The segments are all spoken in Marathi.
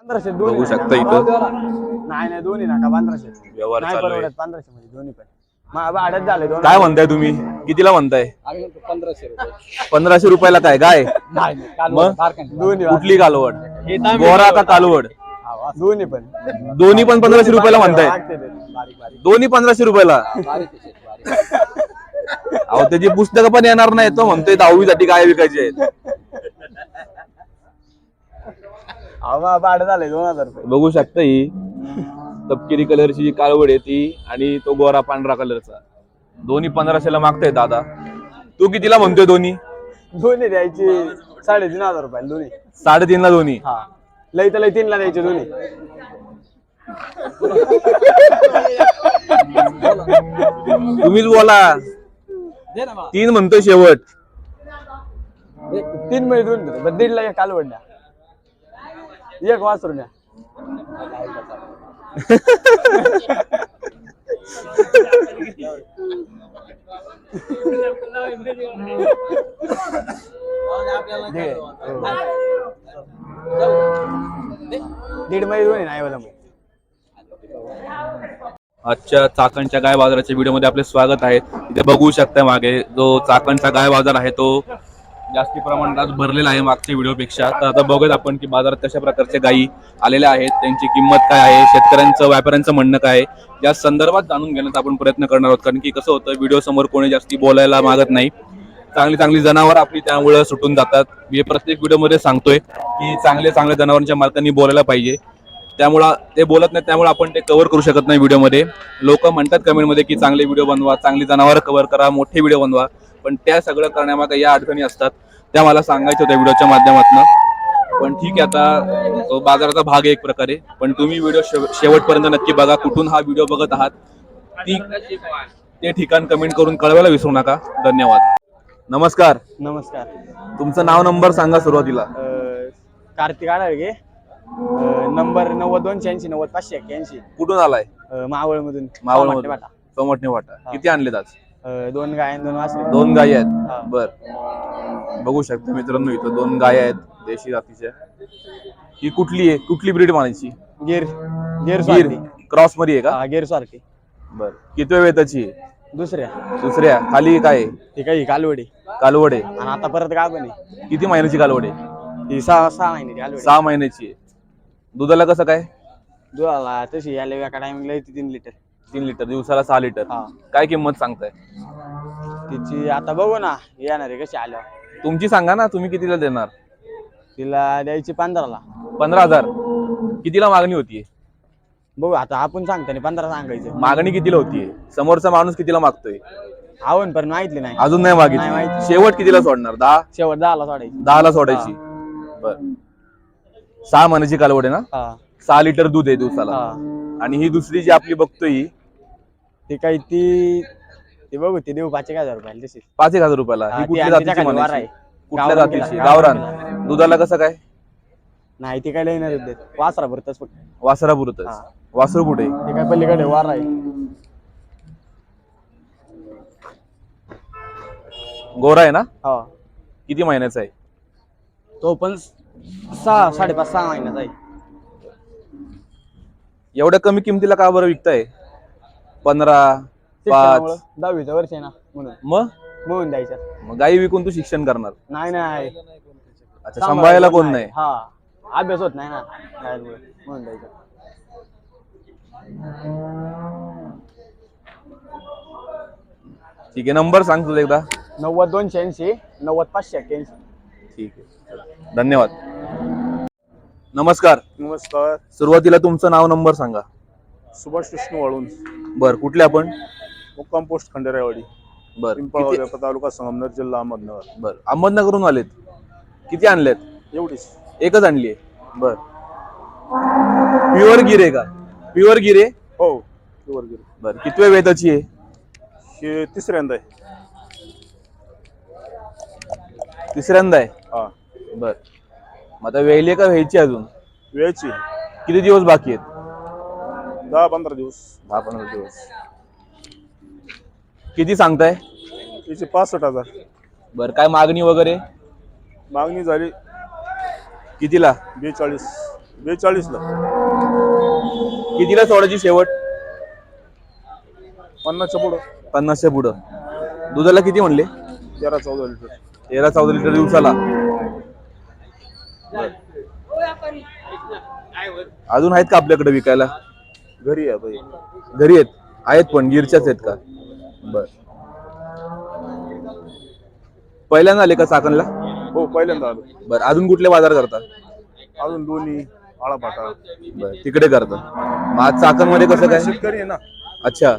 पंधराशे दोन्ही बघू नका. शकता इथं. नाही नाही दोन्ही नका पंधराशे. व्यवहार नाही चालू आहे. परवडत पंधराशे मध्ये दोन्ही पण. मा- भाड्यात झाले दोन. काय म्हणताय तुम्ही? कितीला म्हणताय? पंधराशे रुपये. पंधराशे रुपयाला काय गाय नाही नाही, काल मग? बारकाईने. दोन्ही कुठली कालवड? गोरा का कालवड? हा, दोन्ही पण. दोन्ही पण पंधराशे रुपयाला म्हणताय. लागते ते, बारीक बारीक. दोन्ही पंधराशे रुपयाला? बारीक आहे शेत, बारीक. अहो त्याची पुस्तकं पण येणार नाही तो म्हणतोय दहावीसाठी गाय विकायची आहेत. अहो, बा- भाडं झालंय दोन हजार रुपये. बघू शकता ही. तपकिरी कलरची जी काळवड आहे ती आणि तो गोरा पांढरा कलरचा. दोन्ही पंधराशेला मागताय दादा. तू कितीला म्हणतोय दोन्ही? दोन्ही द्यायची साडेतीन हजार रुपये दोन्ही. साडेतीनला दोन्ही. हा. लई तर लई तीनला द्यायचे दोन्ही. तुम्हीच बोला. तीन म्हणतोय शेवट. तीन महिने दोन देतो. बरं, दीडला एक वासरू द्या दे. दीड महिने दोन्ही नाही बघा मग. आजच्या चाकणच्या गाय बाजाराच्या व्हिडिओमध्ये आपले स्वागत आहे. इथे बघू शकता मागे जो चाकणचा गाय बाजार आहे तो जास्ती प्रमाणात आज भरलेला आहे मागच्या व्हिडिओपेक्षा. तर आता बघत आपण की बाजारात कशा प्रकारच्या गायी आलेल्या आहेत त्यांची किंमत काय आहे शेतकऱ्यांचं व्यापाऱ्यांचं म्हणणं काय आहे? या संदर्भात जाणून घेण्याचा आपण प्रयत्न करणार आहोत. कारण की कसं होतं व्हिडिओ समोर कोणी जास्ती बोलायला मागत नाही. चांगली चांगली जनावर आपली त्यामुळे सुटून जातात. मी प्रत्येक व्हिडिओमध्ये सांगतोय की चांगले चांगल्या जनावरांच्या मालकांनी बोलायला पाहिजे. त्यामुळं ते बोलत नाही त्यामुळे आपण ते कव्हर करू शकत नाही व्हिडिओमध्ये. लोक म्हणतात कमेंटमध्ये की चांगले व्हिडिओ बनवा चांगली जनावर कव्हर करा मोठे व्हिडिओ बनवा. पण त्या सगळं करण्यामागे या अडचणी असतात. त्या मला सांगायच्या होत्या व्हिडिओच्या माध्यमातून. पण ठीक आहे आता तो बाजाराचा भाग आहे एक प्रकारे. पण तुम्ही व्हिडिओ शेवटपर्यंत नक्की बघा कुठून हा व्हिडिओ बघत आहात. ती ते ठिकाण कमेंट करून कळवायला विसरू नका. धन्यवाद. नमस्कार. नमस्कार. तुमचं नाव नंबर सांगा सुरुवातीला. कार्तिक आडाळगे अं, नंबर नव्वद दोनशे ऐंशी नव्वद पाचशे एक्क्याऐंशी. कुठून आलाय? मावळ मधून मावळ सोमटणे वाटा. किती आणलेत आज? दोन गाय दोन वासरे. दोन गायी हा. आहेत बर. बघू शकता मित्रांनो इथं दोन गाय आहेत देशी जातीच्या. ही कुठली आहे? कुठली ब्रीड मानायची गिर गिर गीर. क्रॉसमध्ये आहे का? हा गिर स्वारती बर. किती वेताची आहे दुसऱ्या. दुसऱ्या. खाली काय आहे? ती काही कालवडी. कालवड आणि आता परत गाव आहे. किती महिन्याची कालवड ती सहा सहा महिन्याची सहा महिन्याची आहे. दुधाला कसं काय? दुधाला तशी यायला एका टायमिंगला येते तीन लिटर. तीन लिटर दिवसाला सहा लिटर. हा. काय किंमत सांगताय? तिची आता बघू ना येणार आहे कशी आल्यावर तुमची सांगा ना तुम्ही कितीला देणार? तिला द्यायची पंधराला. पंधरा हजार. कितीला मागणी होतीये? बघू आता आपण सांगतो ना पंधरा सांगायचं. मागणी कितीला होतीये? समोरचा माणूस कितीला मागतोय? आवड पण माहितली नाही. अजून नाही नाही मागितली. माहिती. शेवट कितीला सोडणार? दहा? शेवट दहाला सोडायची. दहाला सोडायची. बर. सहा महिन्याची कालवड आहे ना? हा. सहा लिटर दूध आहे दिवसाला. हा. आणि ही दुसरी जी आपली बघतोय ही ती काही ती ती बघू ती देऊ पाच एक हजार रुपयाला तशी पाच एक हजार रुपयाला. हा, ही ती कुठल्या जातीची म्हणायची? आहे. कुठल्या गावरान जातीची? दुधाला कसं काय? नाही ती काय लई नाही देत. वासरा भरतच फक्त. वासरा पुरतच. हा. वासरू कुठे? ते काय पलीकडे वार आहे. गोरा आहे ना? हा. किती महिन्याचा आहे? तो पण सहा साडेपाच सहा महिन्याचा आहे. एवढ्या कमी किमतीला का बरं विकताय? पंधरा शिक्षणामुळं पाच दहावीचं वर्ष आहे ना म्हणून. मग? म्हणून द्यायचं मग गाई विकून तू शिक्षण करणार. नाही नाही. अच्छा सांभाळायला कोण नाही? हा अभ्यास होत नाही ना. गायमुळे म्हणून द्यायचं. ठीक आहे नंबर सांग तुझा एकदा. नव्वद दोनशे ऐंशी नव्वद पाचशे एक्क्याऐंशी. ठीक आहे. धन्यवाद. नमस्कार. नमस्कार. सुरुवातीला तुमचं नाव नंबर सांगा. सुभाष विष्णू वाळून बर कुठले आपण? मुक्काम पोस्ट खंडेरायवाडी. बर पिंपळगाव किती- देवता तालुका संगमनेर जिल्हा अहमदनगर. बर अहमदनगरहून आलेत. किती आणलेत? एवढीच. एकच आणली बर. प्युअर गिरे का? प्युअर गिरे? हो प्युअर गिर. बर कितव्या वेताची आहे? हे तिसऱ्यांदा आहे. तिसऱ्यांदा आहे? हा. बर. मग आता वेळली का व्हायची अजून? वेळची. किती दिवस बाकी आहेत? दहा पंधरा दिवस. दहा पंधरा दिवस. किती सांगताय? तिचे पासष्ट हजार. बर काय मागणी वगैरे? मागणी झाली. कितीला? बेचाळीस. बेचाळीसला. कितीला सोडायची शेवट? पन्नासच्या पुढं. पन्नासच्या पुढं. दुधाला किती म्हणले? तेरा चौदा लिटर. तेरा चौदा लिटर दिवसाला. अजून आहेत का आपल्याकडे विकायला? घरी आहे बाई. घरी आहेत? आहेत पण गिरच्याच आहेत का? बर. पहिल्यांदा आले का चाकणला हो पहिल्यांदा आलो. बर अजून कुठले बाजार करता? अजून दोन्ही आळापाटा. बर तिकडे करता. मग आज चाकणमध्ये कसं काय? शेतकरी आहे ना. अच्छा.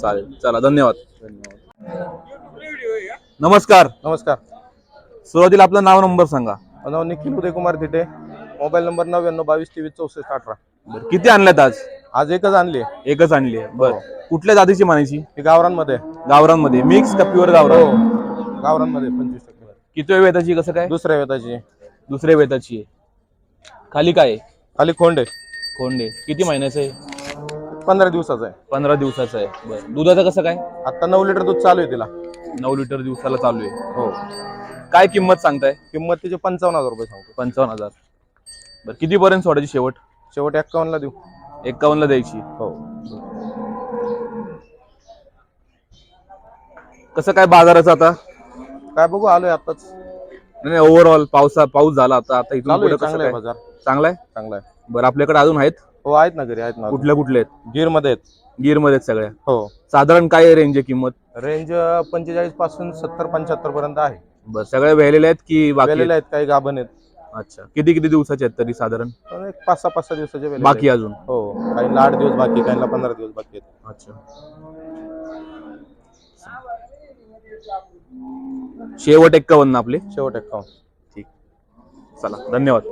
चालेल चला धन्यवाद. नमस्कार. नमस्कार. सुरुवातीला आपलं नाव नंबर सांगा. माझं नाव निखिल उदयकुमार तिथे मोबाईल नंबर नव्याण्णव बावीस तेवीस चौसष्ट अठरा. बरं किती आणल्यात आज? आज एकच आणली एकच आणली आहे. बर. कुठल्या जातीची म्हणायची? ही गावरांमध्ये गावरांमध्ये मिक्स का प्युअर गावरान? हो गावरांमध्ये पंचवीस टक्के किती वेताची कसं काय? दुसऱ्या वेताची दुसऱ्या वेताची आहे. खाली काय? आहे? खाली खोंड. आहे कोंडे किती महिन्याचं आहे? पंधरा दिवसाचा आहे. पंधरा दिवसाचं आहे. बरं. दुधाचं कसं काय? आता नऊ लिटर दूध चालू आहे तिला. नऊ लिटर दिवसाला चालू आहे. हो. काय किंमत सांगताय? किंमत तिची पंचावन्न हजार रुपये सांगतो. पंचावन्न हजार. बरं कितीपर्यंत सोडायची शेवट? शेवट एक्कावन्नला देऊ. एकावन्नला द्यायची. हो. कसं काय बाजाराचं आता? काय बघू आलोय आताच. नाही ओव्हरऑल पावसा पाऊस झाला आता. आता इथून चालू पुढे आहे कसं चांगला आहे काय? बाजार. चांगला आहे? चांगला आहे. बरं आपल्याकडे अजून आहेत? हो आहेत ना घरी आहेत ना कुठल्या कुठले आहेत? गिरमध्ये आहेत. गिरमध्ये आहेत सगळ्या? हो. साधारण काय रेंज आहे किंमत? रेंज पंचेचाळीसपासून सत्तर पंच्याहत्तर पर्यंत आहे. बरं सगळ्या वेलेल्या आहेत की बाकी? आहेत? आहेत काही गाभण आहेत. अच्छा. किती किती दिवसाचे आहेत तरी साधारण? पण एक पाच सहा पाच सहा दिवसाचे वेलेले बाकी आहेत. अजून? हो काहींना आठ दिवस बाकी काहींना पंधरा दिवस बाकी आहेत. अच्छा. शेवट एक्कावन्न आपले? शेवट अकाउंट ठीक. चला धन्यवाद.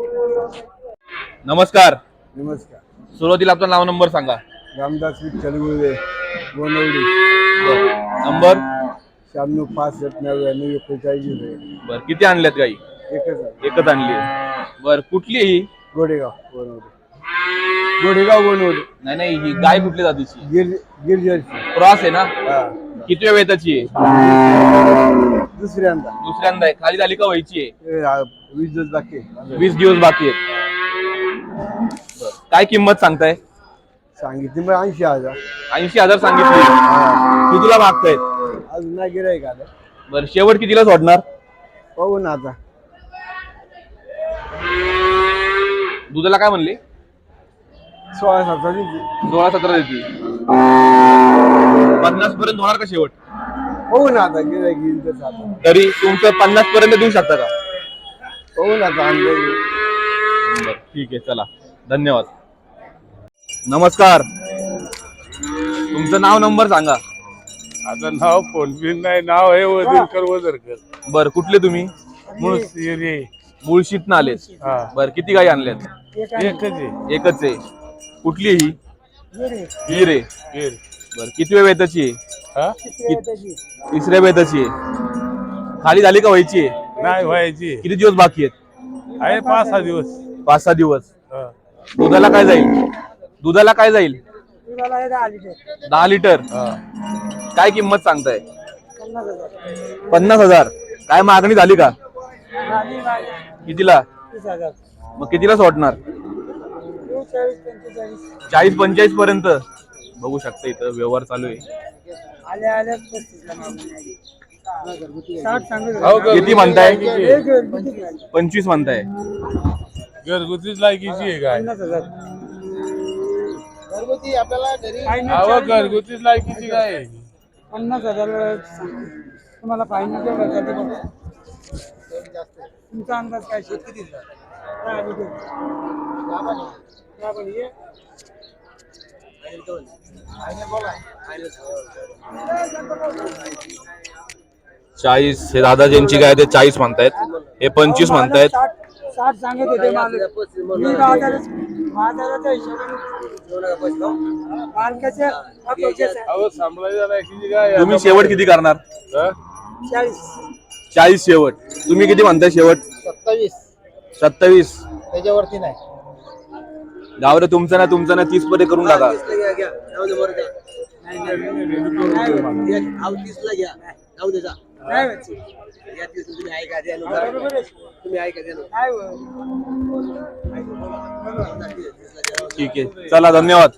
नमस्कार. नमस्कार. सुरुवातीला आपलं नाव नंबर सांगा. रामदास विठ्ठल गुरुवे गोनवडी नंबर? शहाण्णव पासष्ट नव्याण्णव एकोणचाळीस झिरो बर किती आणल्यात गाई? एकच आहे. एकच आणली. बर कुठली आहे ही? गोडेगाव गोनवडी गोडेगाव गोनवडी नाही नाही ही गाय कुठली जातीची गिर गिरजरची. क्रॉस आहे ना? हा. किती वेताची आहे? दुसऱ्यांदा. दुसऱ्यांदा आहे. खाली झाली का व्हायची आहे? हे, हा, वीस दिवस बाकी आहे. वीस दिवस बाकी आहेत बरं. काय किंमत सांगताय? सांगितली मग ऐंशी हजार. ऐंशी हजार सांगितली. कितीला मागतायत अजून नाही गिराय का बरं शेवट कितीला सोडणार? पाहू ना आता. दुधाला काय म्हणले? सोळा सतरा दिवशी सोळा सतरा देते पन्नास पर्यंत होणार का शेवट? पाहू ना आता गिराय घेईल तसं आता तरी तुमचं पन्नास पर्यंत देऊ शकता का? पाहू ना आता अंदाजे ठीक आहे चला. धन्यवाद. नमस्कार. तुमचं नाव नंबर सांगा. आता नाव फोन बिन नाही नाव आहे वजरकर वजरकर. बर कुठले तुम्ही? म्हणून रे मुळशीतनं आले हा. बर किती गाई आणल्यात? एकच आहे. एकच आहे. कुठली आहे ही ही रे. बर किती वेळ वेताची आहे? हा? तिसऱ्या वेताची आहे. खाली झाली का व्हायची आहे? नाही व्हायची किती दिवस बाकी आहेत? आहे पाच सहा दिवस. पाच सहा दिवस. हा. दुधाला काय जाईल? दुधाला काय जाईल? दहा लिटर. काय किंमत सांगताय? पन्नास हजार. काय मागणी झाली का? कितीला? मग कितीला सोडणार? चाळीस पंचेचाळीस पर्यंत. बघू शकता इथं व्यवहार चालू आहे. हो का? किती म्हणताय? पंचवीस म्हणताय. घरगुतीच लायकीची आहे काय? अहो घरगुतीच लायकीची काय आहे? पन्नास हजार तुम्हाला फायनल केलं का ते बघा. तुमचा अंदाज काय? शेती चाळीस हे दादा ज्यांची काय ते चाळीस म्हणतायत. हे पंचवीस म्हणतायत. साठ सांगत होते मला मी बाजारात बाजाराच्या हिशोबाने मालकाच्या अपेक्षेचं अहो सांभाळायच्या लायकीची काय आहे? तुम्ही शेवट किती करणार हा? चाळीस चाळीस शेवट तुम्ही किती म्हणताय शेवट सत्तावीस सत्तावीस त्याच्यावरती नाही गावरे तुमचं ना तुमचं ना तीसमध्ये करून टाका नाही व्हायची. तुम्ही ठीक आहे. चला धन्यवाद.